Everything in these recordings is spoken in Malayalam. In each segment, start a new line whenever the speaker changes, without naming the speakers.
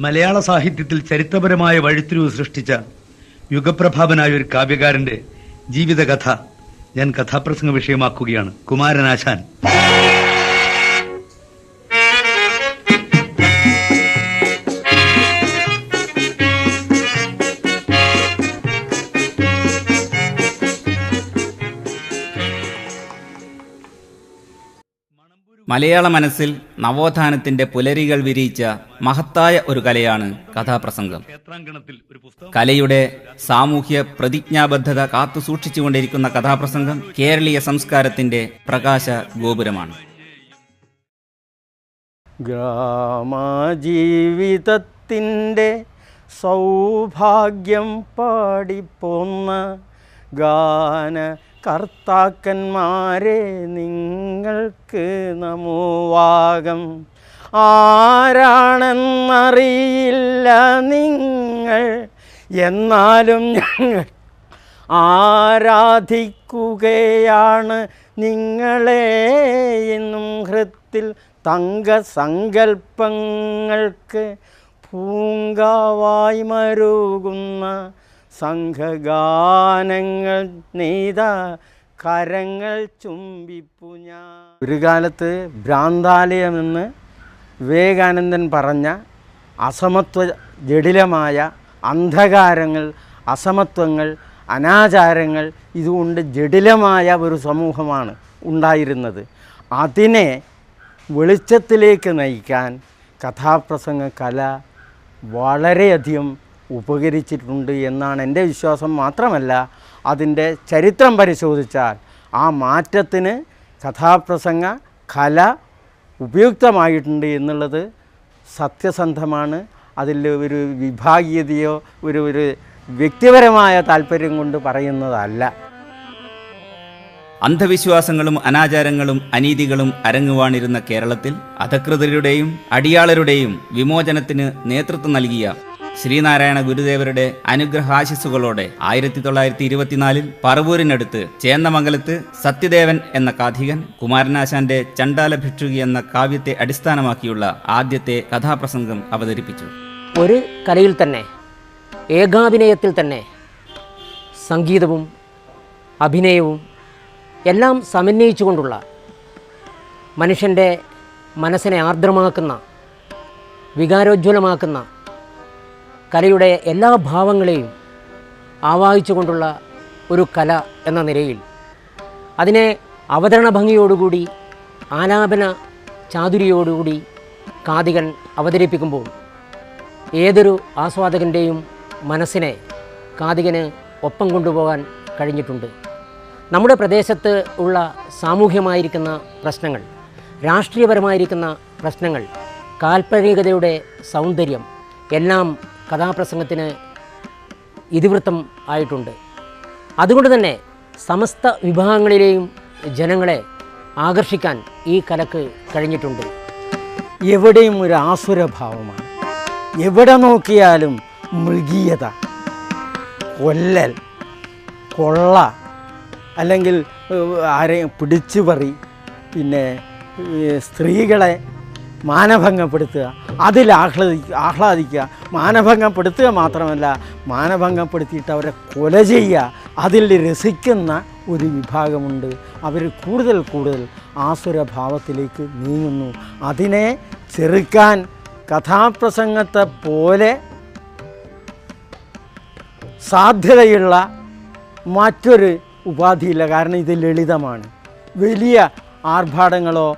മലയാള സാഹിത്യത്തിൽ ചരിത്രപരമായ വഴിത്തിരിവ് സൃഷ്ടിച്ച യുഗപ്രഭാവനായ ഒരു കാവ്യകാരന്റെ ജീവിതകഥ ഞാൻ കഥാപ്രസംഗ വിഷയമാക്കുകയാണ്. കുമാരനാശാൻ.
മലയാള മനസ്സിൽ നവോത്ഥാനത്തിന്റെ പുലരികൾ വിരിയിച്ച മഹത്തായ ഒരു കലയാണ് കഥാപ്രസംഗം. കലയുടെ സാമൂഹ്യ പ്രതിജ്ഞാബദ്ധത കാത്തു സൂക്ഷിച്ചുകൊണ്ടിരിക്കുന്ന കഥാപ്രസംഗം കേരളീയ സംസ്കാരത്തിന്റെ പ്രകാശ ഗോപുരമാണ്.
ഗ്രാമജീവിതത്തിന്റെ സൗഭാഗ്യം പാടിപ്പോന്ന ഗാന കർത്താക്കന്മാരെ നിങ്ങൾക്ക് നമോവാകം ആരാണെന്നറിയില്ല നിങ്ങൾ. എന്നാലും ഞങ്ങൾ ആരാധിക്കുകയാണ് നിങ്ങളെ എന്നും ഹൃത്തിൽ തങ്കസങ്കൽപ്പങ്ങൾക്ക് പൂങ്കാവായി മരുകുന്ന സംഘഗാനങ്ങൾ നെയ്ത കരങ്ങൾ ചുംബിപ്പു ഞാൻ. ഒരു കാലത്ത് ഭ്രാന്താലയമെന്ന് വിവേകാനന്ദൻ പറഞ്ഞ അസമത്വ ജടിലമായ അന്ധകാരങ്ങൾ അസമത്വങ്ങൾ അനാചാരങ്ങൾ ഇതുകൊണ്ട് ജടിലമായ ഒരു സമൂഹമാണ് ഉണ്ടായിരുന്നത്. അതിനെ വെളിച്ചത്തിലേക്ക് നയിക്കാൻ കഥാപ്രസംഗ കല വളരെയധികം ഉപകരിച്ചിട്ടുണ്ട് എന്നാണ് എന്റെ വിശ്വാസം മാത്രമല്ല അതിന്റെ ചരിത്രം പരിശോധിച്ചാൽ ആ മാറ്റത്തിന് കഥാപ്രസംഗ കല ഉപയുക്തമായിട്ടുണ്ട് എന്നുള്ളത് സത്യസന്ധമാണ്. അതിൽ ഒരു വിഭാഗീയതയോ ഒരു ഒരു വ്യക്തിപരമായ താല്പര്യം കൊണ്ട് പറയുന്നതല്ല.
അന്ധവിശ്വാസങ്ങളും അനാചാരങ്ങളും അനീതികളും അരങ്ങുവാണിരുന്ന കേരളത്തിൽ അധകൃതരുടെയും അടിയാളരുടെയും വിമോചനത്തിന് നേതൃത്വം നൽകിയ ശ്രീനാരായണ ഗുരുദേവരുടെ അനുഗ്രഹാശിസുകളോടെ ആയിരത്തി തൊള്ളായിരത്തി ഇരുപത്തിനാലിൽ പറവൂരിനടുത്ത് ചേന്നമംഗലത്ത് സത്യദേവൻ എന്ന കാഥികൻ കുമാരനാശാന്റെ ചണ്ടാല ഭിക്ഷുകി എന്ന കാവ്യത്തെ അടിസ്ഥാനമാക്കിയുള്ള ആദ്യത്തെ കഥാപ്രസംഗം അവതരിപ്പിച്ചു.
ഒരു കലയിൽ തന്നെ ഏകാഭിനയത്തിൽ തന്നെ സംഗീതവും അഭിനയവും എല്ലാം സമന്വയിച്ചുകൊണ്ടുള്ള മനുഷ്യന്റെ മനസ്സിനെ ആർദ്രമാക്കുന്ന വികാരോജ്വലമാക്കുന്ന കലയുടെ എല്ലാ ഭാവങ്ങളെയും ആവാഹിച്ചുകൊണ്ടുള്ള ഒരു കല എന്ന നിലയിൽ അതിനെ അവതരണ ഭംഗിയോടുകൂടി ആലാപന ചാതുരിയോടുകൂടി കാതികൻ അവതരിപ്പിക്കുമ്പോൾ ഏതൊരു ആസ്വാദകന്റെയും മനസ്സിനെ കാതികന് ഒപ്പം കൊണ്ടുപോകാൻ കഴിഞ്ഞിട്ടുണ്ട്. നമ്മുടെ പ്രദേശത്ത് ഉള്ള സാമൂഹ്യമായിരിക്കുന്ന പ്രശ്നങ്ങൾ രാഷ്ട്രീയപരമായിരിക്കുന്ന പ്രശ്നങ്ങൾ കാൽപ്പനികതയുടെ സൗന്ദര്യം എല്ലാം കഥാപ്രസംഗത്തിന് ഇതിവൃത്തം ആയിട്ടുണ്ട്. അതുകൊണ്ട് തന്നെ സമസ്ത വിഭാഗങ്ങളിലെയും ജനങ്ങളെ ആകർഷിക്കാൻ ഈ കലക്ക് കഴിഞ്ഞിട്ടുണ്ട്.
എവിടെയും ഒരു ആസുരഭാവമാണ്. എവിടെ നോക്കിയാലും മൃഗീയത. കൊല്ലൽ കൊള്ള അല്ലെങ്കിൽ ആരെ ആരെയും പിടിച്ചു പറി പിന്നെ സ്ത്രീകളെ മാനഭംഗപ്പെടുത്തുക. അതിൽ ആഹ്ലാദി ആഹ്ലാദിക്കുക. മാനഭംഗപ്പെടുത്തുക മാത്രമല്ല മാനഭംഗപ്പെടുത്തിയിട്ട് അവരെ കൊല ചെയ്യുക. അതിൽ രസിക്കുന്ന ഒരു വിഭാഗമുണ്ട്. അവർ കൂടുതൽ കൂടുതൽ ആസുരഭാവത്തിലേക്ക് നീങ്ങുന്നു. അതിനെ ചെറുക്കാൻ കഥാപ്രസംഗത്തെ പോലെ സാധ്യതയുള്ള മറ്റൊരു ഉപാധിയില്ല. കാരണം ഇത് ലളിതമാണ്. വലിയ ആർഭാടങ്ങളോ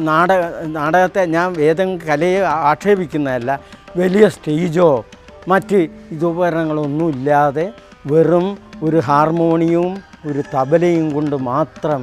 നാടക നാടകത്തെ ഞാൻ വേദം കലയെ ആക്ഷേപിക്കുന്നതല്ല വലിയ സ്റ്റേജോ മറ്റ് ഇതുപകരണങ്ങളൊന്നും ഇല്ലാതെ വെറും ഒരു ഹാർമോണിയവും ഒരു തബലയും കൊണ്ട് മാത്രം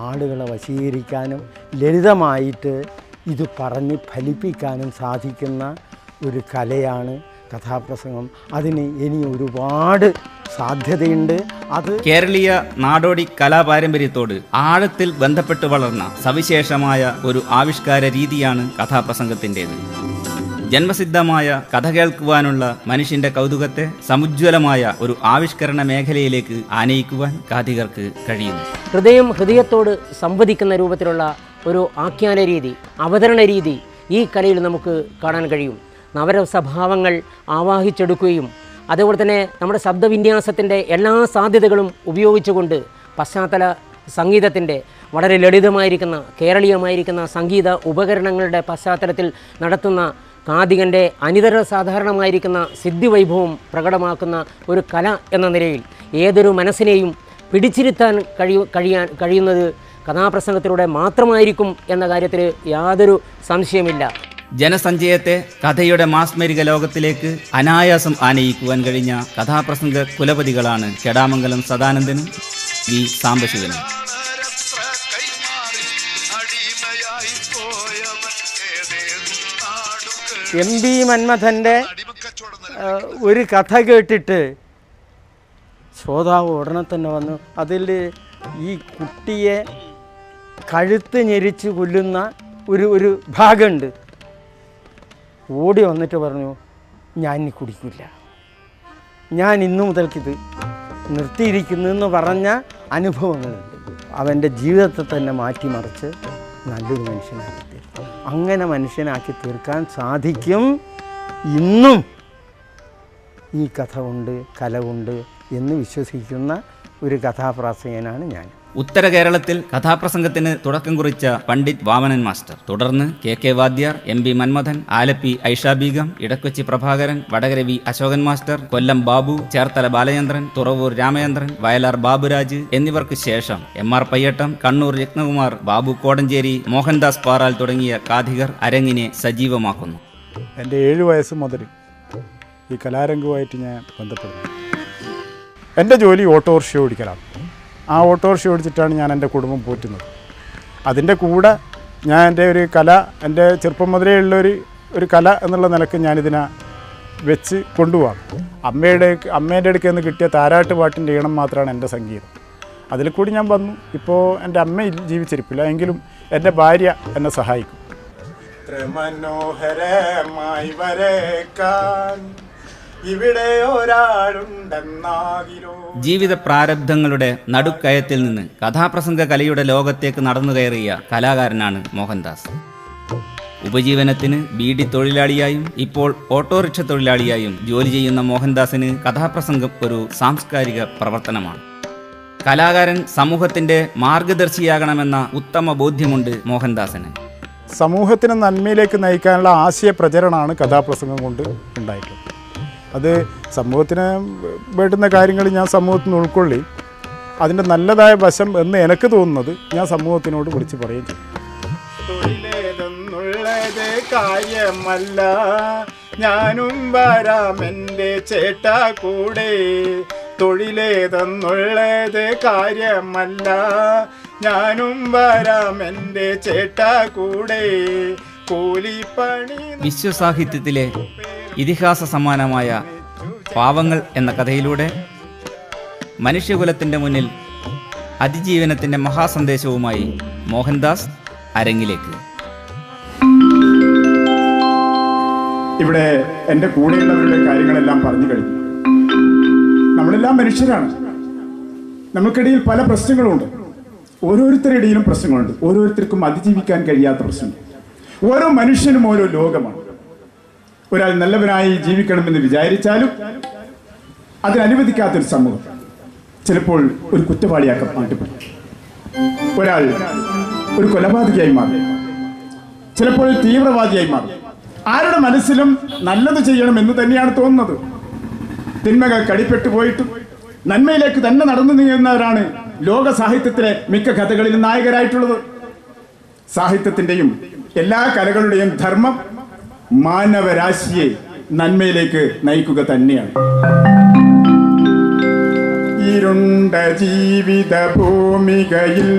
ആളുകളെ വശീകരിക്കാനും ലളിതമായിട്ട് ഇത് പറഞ്ഞ് ഫലിപ്പിക്കാനും സാധിക്കുന്ന ഒരു കലയാണ് കഥാപ്രസംഗം. അതിന് ഇനി ഒരുപാട് സാധ്യതയുണ്ട്. അത്
കേരളീയ നാടോടി കലാപാരമ്പര്യത്തോട് ആഴത്തിൽ ബന്ധപ്പെട്ട് വളർന്ന സവിശേഷമായ ഒരു ആവിഷ്കാര രീതിയാണ് കഥാപ്രസംഗത്തിന്റെത്. ജന്മസിദ്ധമായ കഥ കേൾക്കുവാനുള്ള മനുഷ്യന്റെ കൗതുകത്തെ സമുജ്വലമായ ഒരു ആവിഷ്കരണ മേഖലയിലേക്ക് ആനയിക്കുവാൻ കാഥികർക്ക് കഴിയുന്നു.
ഹൃദയം ഹൃദയത്തോട് സംവദിക്കുന്ന രൂപത്തിലുള്ള ഒരു ആഖ്യാന രീതി അവതരണ രീതി ഈ കലയിൽ നമുക്ക് കാണാൻ കഴിയും. നവരസഭാവങ്ങൾ ആവാഹിച്ചെടുക്കുകയും അതുപോലെ തന്നെ നമ്മുടെ ശബ്ദവിന്യാസത്തിന്റെ എല്ലാ സാധ്യതകളും ഉപയോഗിച്ചുകൊണ്ട് പശ്ചാത്തല സംഗീതത്തിന്റെ വളരെ ലളിതമായിരിക്കുന്ന കേരളീയമായിരിക്കുന്ന സംഗീത ഉപകരണങ്ങളുടെ പശ്ചാത്തലത്തിൽ നടത്തുന്ന കാതികന്റെ അനിതര സാധാരണമായിരിക്കുന്ന സിദ്ധിവൈഭവം പ്രകടമാക്കുന്ന ഒരു കല എന്ന നിലയിൽ ഏതൊരു മനസ്സിനെയും പിടിച്ചിരുത്താൻ കഴിയു കഴിയാൻ കഴിയുന്നത് കഥാപ്രസംഗത്തിലൂടെ മാത്രമായിരിക്കും എന്ന കാര്യത്തിൽ യാതൊരു സംശയമില്ല
ജനസഞ്ചയത്തെ കഥയുടെ മാസ്മരിക ലോകത്തിലേക്ക് അനായാസം ആനയിക്കുവാൻ കഴിഞ്ഞ കഥാപ്രസംഗ കുലപതികളാണ് കെടാമംഗലം സദാനന്ദനും വി സാംബശിവനും.
എം
ബി
മന്മഥന്റെ ഒരു കഥ കേട്ടിട്ട് ശ്രോതാവ് ഉടനെ തന്നെ വന്നു. അതിൽ ഈ കുട്ടിയെ കഴുത്ത് ഞെരിച്ച് കൊല്ലുന്ന ഒരു ഒരു ഭാഗമുണ്ട്. ഓടി വന്നിട്ട് പറഞ്ഞു ഞാൻ ഇനി കുടിക്കില്ല. ഞാൻ ഇന്നു മുതൽക്കിത് നിർത്തിയിരിക്കുന്നു എന്ന് പറഞ്ഞ അനുഭവങ്ങളുണ്ട്. അവന്റെ ജീവിതത്തെ തന്നെ മാറ്റിമറിച്ച് നല്ലൊരു മനുഷ്യനാക്കി തീർക്കും. അങ്ങനെ മനുഷ്യനാക്കി തീർക്കാൻ സാധിക്കും. ഇന്നും ഈ കഥ കൊണ്ട് കല കൊണ്ട് എന്ന് വിശ്വസിക്കുന്ന ഒരു കഥാപ്രാസംഗനാണ് ഞാൻ
ഉത്തര കേരളത്തിൽ കഥാപ്രസംഗത്തിന് തുടക്കം കുറിച്ച പണ്ഡിറ്റ് വാമനൻ മാസ്റ്റർ. തുടർന്ന് K K Vadhyar M B Manmadhan Alleppey Aisha Begum Edakochi Prabhakaran Vadakara V Ashokan master Kollam Babu Cherthala Balachandran Thuravoor Ramachandran Vayalar Baburaj എന്നിവർക്ക് ശേഷം എം ആർ പയ്യട്ടം കണ്ണൂർ രത്നകുമാർ ബാബു കോടഞ്ചേരി മോഹൻദാസ് പാറാൽ തുടങ്ങിയ കാഥികർ അരങ്ങിനെ സജീവമാക്കുന്നു.
എന്റെ ഏഴ് വയസ്സ് മുതൽ ഈ കലാരംഗവുമായിട്ട് ഞാൻ ബന്ധപ്പെടുന്നു. എന്റെ ജോലി ഓട്ടോറിക്ഷ ഓടിക്കലാണ്. ആ ഓട്ടോറിക്ഷ ഓടിച്ചിട്ടാണ് ഞാൻ എന്റെ കുടുംബം പോറ്റുന്നത്. അതിന്റെ കൂടെ ഞാൻ എന്റെ ഒരു കല എന്റെ ചെറുപ്പം മുതലേ ഉള്ളൊരു ഒരു കല എന്നുള്ള നിലയ്ക്ക് ഞാനിതിനെ വെച്ച് കൊണ്ടുപോകാം അമ്മയുടെ അമ്മേന്റെ അടുക്കൽ നിന്ന് കിട്ടിയ താരാട്ട് പാട്ടിന്റെ ഈണം മാത്രമാണ് എന്റെ സംഗീതം. അതിൽ കൂടി ഞാൻ വന്നു. ഇപ്പോൾ എന്റെ അമ്മ ജീവിച്ചിരിപ്പില്ല എങ്കിലും എന്റെ ഭാര്യ എന്നെ സഹായിക്കും. മനോഹരമായി വരേക്കാൻ ഇവിടെ ഒരാളുണ്ടെന്നാകിലോ.
ജീവിത പ്രാരബ്ധങ്ങളുടെ നടുക്കയത്തിൽ നിന്ന് കഥാപ്രസംഗ കലയുടെ ലോകത്തേക്ക് നടന്നു കയറിയ കലാകാരനാണ് മോഹൻദാസ്. ഉപജീവനത്തിന് ബീഡി തൊഴിലാളിയായും ഇപ്പോൾ ഓട്ടോറിക്ഷ തൊഴിലാളിയായും ജോലി ചെയ്യുന്ന മോഹൻദാസിന് കഥാപ്രസംഗം ഒരു സാംസ്കാരിക പ്രവർത്തനമാണ്. കലാകാരൻ സമൂഹത്തിന്റെ മാർഗദർശിയാകണമെന്ന ഉത്തമ ബോധ്യമുണ്ട് മോഹൻദാസിന്.
സമൂഹത്തിന് നന്മയിലേക്ക് നയിക്കാനുള്ള ആശയ പ്രചരണമാണ് കഥാപ്രസംഗം കൊണ്ട് ഉണ്ടായിട്ടുള്ളത്. അത് സമൂഹത്തിന് വേണ്ടുന്ന കാര്യങ്ങൾ ഞാൻ സമൂഹത്തിൽ നിന്ന് ഉൾക്കൊള്ളി. അതിന്റെ നല്ലതായ വശം എന്ന് എനിക്ക് തോന്നുന്നത് ഞാൻ സമൂഹത്തിനോട് വിളിച്ച് പറയുകയും ചെയ്യും. കാര്യമല്ല. ഞാനും വരാം എന്റെ ചേട്ട കൂടെ. തൊഴിലേതെന്നുള്ളത് കാര്യമല്ല. ഞാനും വരാം എന്റെ ചേട്ട കൂടെ. കൂലിപ്പണി
വിശ്വസാഹിത്യത്തിലെ ഇതിഹാസ സമാനമായ പാവങ്ങൾ എന്ന കഥയിലൂടെ മനുഷ്യകുലത്തിന്റെ മുന്നിൽ അതിജീവനത്തിന്റെ മഹാസന്ദേശവുമായി മോഹൻദാസ് അരങ്ങിലേക്ക്.
ഇവിടെ എന്റെ കൂടെയുള്ളവരുടെ കാര്യങ്ങളെല്ലാം പറഞ്ഞു കഴിഞ്ഞു. നമ്മളെല്ലാം മനുഷ്യരാണ്. നമുക്കിടയിൽ പല പ്രശ്നങ്ങളുണ്ട്. ഓരോരുത്തരുടെ ഇടയിലും പ്രശ്നങ്ങളുണ്ട്. ഓരോരുത്തർക്കും അതിജീവിക്കാൻ കഴിയാത്ത പ്രശ്നം ഓരോ മനുഷ്യനും ഓരോ ലോകമാണ്. ഒരാൾ നല്ലവനായി ജീവിക്കണമെന്ന് വിചാരിച്ചാലും അതിനനുവദിക്കാത്തൊരു സമൂഹം ചിലപ്പോൾ ഒരു കുറ്റവാളിയാക്കാൻ മാറ്റപ്പെടും ഒരാൾ ഒരു കൊലപാതകയായി മാറി. ചിലപ്പോൾ തീവ്രവാദിയായി മാറി. ആരുടെ മനസ്സിലും നല്ലത് ചെയ്യണം എന്ന് തന്നെയാണ് തോന്നുന്നത്. തിന്മകൾ കടിപ്പെട്ടു പോയിട്ട് നന്മയിലേക്ക് തന്നെ നടന്നു നീങ്ങുന്നവരാണ് ലോക സാഹിത്യത്തിലെ മിക്ക കഥകളിലും നായകരായിട്ടുള്ളത്. സാഹിത്യത്തിന്റെയും എല്ലാ കലകളുടെയും ധർമ്മം മാനവരാശിയെ നന്മയിലേക്ക് നയിക്കുക തന്നെയാണ്. ഇരുണ്ട ജീവിത ഭൂമികയിൽ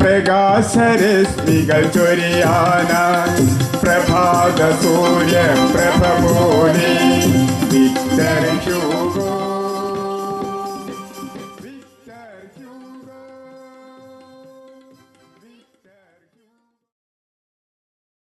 പ്രകാശരശ്മികൾ ചൊരിയാനായി പ്രഭാത സൂര്യ പ്രഭ പോലെ വിത്തരിക്കൂ